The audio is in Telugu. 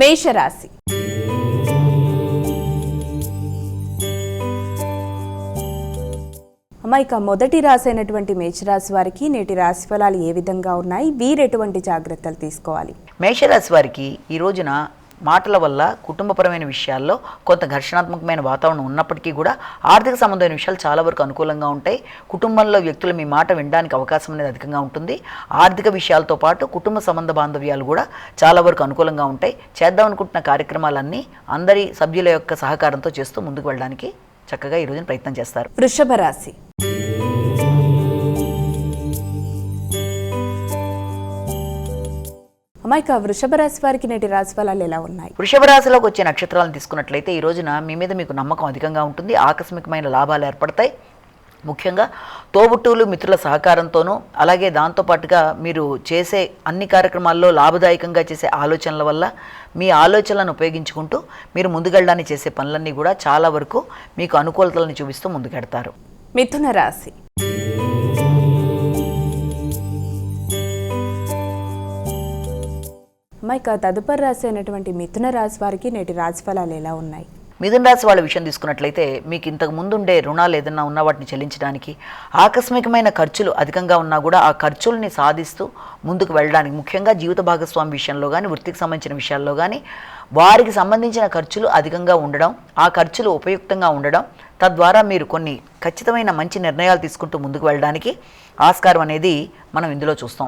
మేషరాశి. అమ్మ ఇక మొదటి రాశి అయినటువంటి మేషరాశి వారికి నేటి రాశి ఫలాలు ఏ విధంగా ఉన్నాయి? వీరు ఎటువంటి జాగ్రత్తలు తీసుకోవాలి? మేషరాశి వారికి ఈ రోజున మాటల వల్ల కుటుంబపరమైన విషయాల్లో కొంత ఘర్షణాత్మకమైన వాతావరణం ఉన్నప్పటికీ కూడా ఆర్థిక సంబంధమైన విషయాలు చాలా వరకు అనుకూలంగా ఉంటాయి. కుటుంబంలో వ్యక్తులు మీ మాట వినడానికి అవకాశం అనేది అధికంగా ఉంటుంది. ఆర్థిక విషయాలతో పాటు కుటుంబ సంబంధ బాంధవ్యాలు కూడా చాలా వరకు అనుకూలంగా ఉంటాయి. చేద్దాం అనుకుంటున్న కార్యక్రమాలన్నీ అందరి సభ్యుల యొక్క సహకారంతో చేస్తూ ముందుకు వెళ్ళడానికి చక్కగా ఈ రోజున ప్రయత్నం చేస్తారు. వృషభ రాశి. అమ్మ ఇక వృషభ రాశి వారికి నేటి రాశి ఫలాలు ఎలా ఉన్నాయి? వృషభ రాశిలోకి వచ్చే నక్షత్రాలను తీసుకున్నట్లయితే ఈ రోజున మీ మీద మీకు నమ్మకం అధికంగా ఉంటుంది. ఆకస్మికమైన లాభాలు ఏర్పడతాయి. ముఖ్యంగా తోబుట్టువులు మిత్రుల సహకారంతోనూ అలాగే దాంతోపాటుగా మీరు చేసే అన్ని కార్యక్రమాల్లో లాభదాయకంగా చేసే ఆలోచనల వల్ల మీ ఆలోచనలను ఉపయోగించుకుంటూ మీరు ముందుకెళ్ళడానికి చేసే పనులన్నీ కూడా చాలా వరకు మీకు అనుకూలతలను చూపిస్తూ ముందుకెడతారు. మిథున రాశి. మైక తదుపరి రాశి అయినటువంటి మిథున రాశి వారికి నేటి రాశి ఫలాలు ఎలా ఉన్నాయి? మిథున రాశి వాళ్ళ విషయం తీసుకున్నట్లయితే మీకు ఇంతకు ముందుండే రుణాలు ఏదన్నా ఉన్న వాటిని చెల్లించడానికి ఆకస్మికమైన ఖర్చులు అధికంగా ఉన్నా కూడా ఆ ఖర్చుల్ని సాధిస్తూ ముందుకు వెళ్ళడానికి ముఖ్యంగా జీవిత భాగస్వామి విషయంలో కానీ వృత్తికి సంబంధించిన విషయాల్లో కానీ వారికి సంబంధించిన ఖర్చులు అధికంగా ఉండడం ఆ ఖర్చులు ఉపయుక్తంగా ఉండడం తద్వారా మీరు కొన్ని ఖచ్చితమైన మంచి నిర్ణయాలు తీసుకుంటూ ముందుకు వెళ్ళడానికి ఆస్కారం అనేది మనం ఇందులో చూస్తాం.